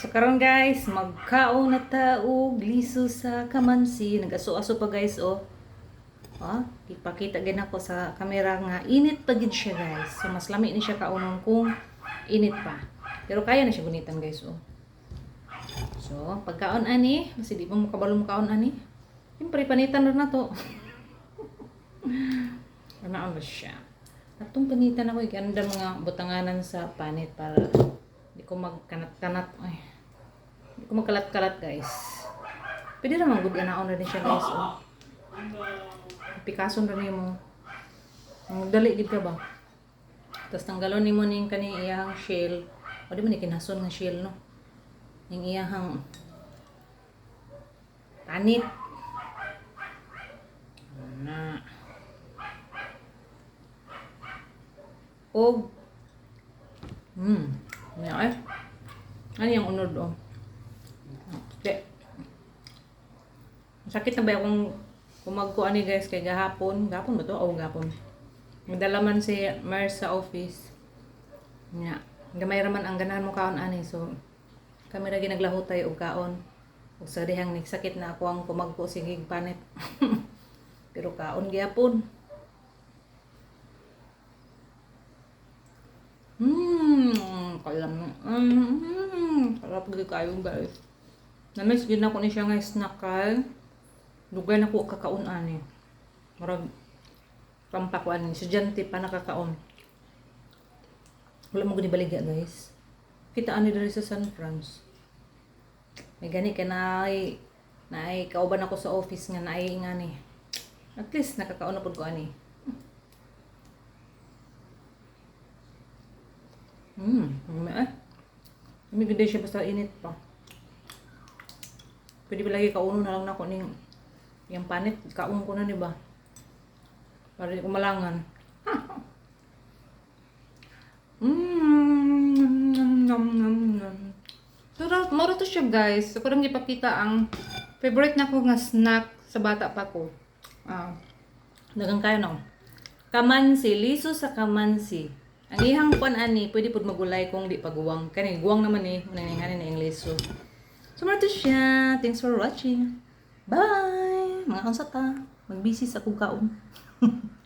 So karon guys, magkaon na taog liso sa kamansi. Nagaso-aso pa guys oh. Oh, ipakita gid ako sa camera nga init pa gid siya guys. So mas lami ni siya kaunon kung init pa. Pero kaya na siya gunitan guys oh. So, pagkaon ani, kasi di pa mo kabalo mo kaon ani. Siyempre, panitan rin na to. ano ba siya? Atong panitan ako, ganda mga butanganan sa panit para di ko magkanat-kanat. Ay, magkalat-kalat guys. Pwede naman good na rin siya guys. Oh. Pikason rin mo. Dali gid ka ba? Tapos tanggalon ni mo ning kani iyang shell. O di mo ni kinason nga shell no. Ning iyang tanit. Na. Og Hmm. Ano ay? Ano yung unod oh? Di. Sakit na ba akong kumagko ani guys kay gahapon? Gahapon ba to? O gahapon. Nagdala man si Mars sa office. Nya. Gamay raman ang ganahan mo kaon ani so kami ra ginaglaho tayo og kaon. Ug sa dihang nagsakit na ako ang kumagko sige panit. Pero kaon gyapon. Mmm, kalam. Mmm, sarap gyud kayo guys. Namiss gid ako ni siya nga snack kay dugay na ko kakaon ani. Murag kampa ko ani pa nakakaon. Wala mo gani baligya guys. Kita ani diri sa San Franz. May gani ka na ay na ay kauban ako sa office nga na ay nga ni. At least nakakaon na pud ko ani. Hmm, may eh. May ganda siya basta init pa. Pwede ba lagi kauno na lang na ko ning yung panit, kaon ko na, di ba? Para ko malangan. Mmm, nom, nom. Pero, moro to siya guys. So, parang ipakita ang favorite na ko nga snack sa bata pa ko. Ah, dagang kayo no. Kamansi, liso sa kamansi. Ang ihang kwan ani, pwede pud magulay kung di paguwang. Kani guwang naman eh, manangingani na yung liso. So, to siya. Thanks for watching. Bye! Mga kansata. Mag-busy sa kong kaon.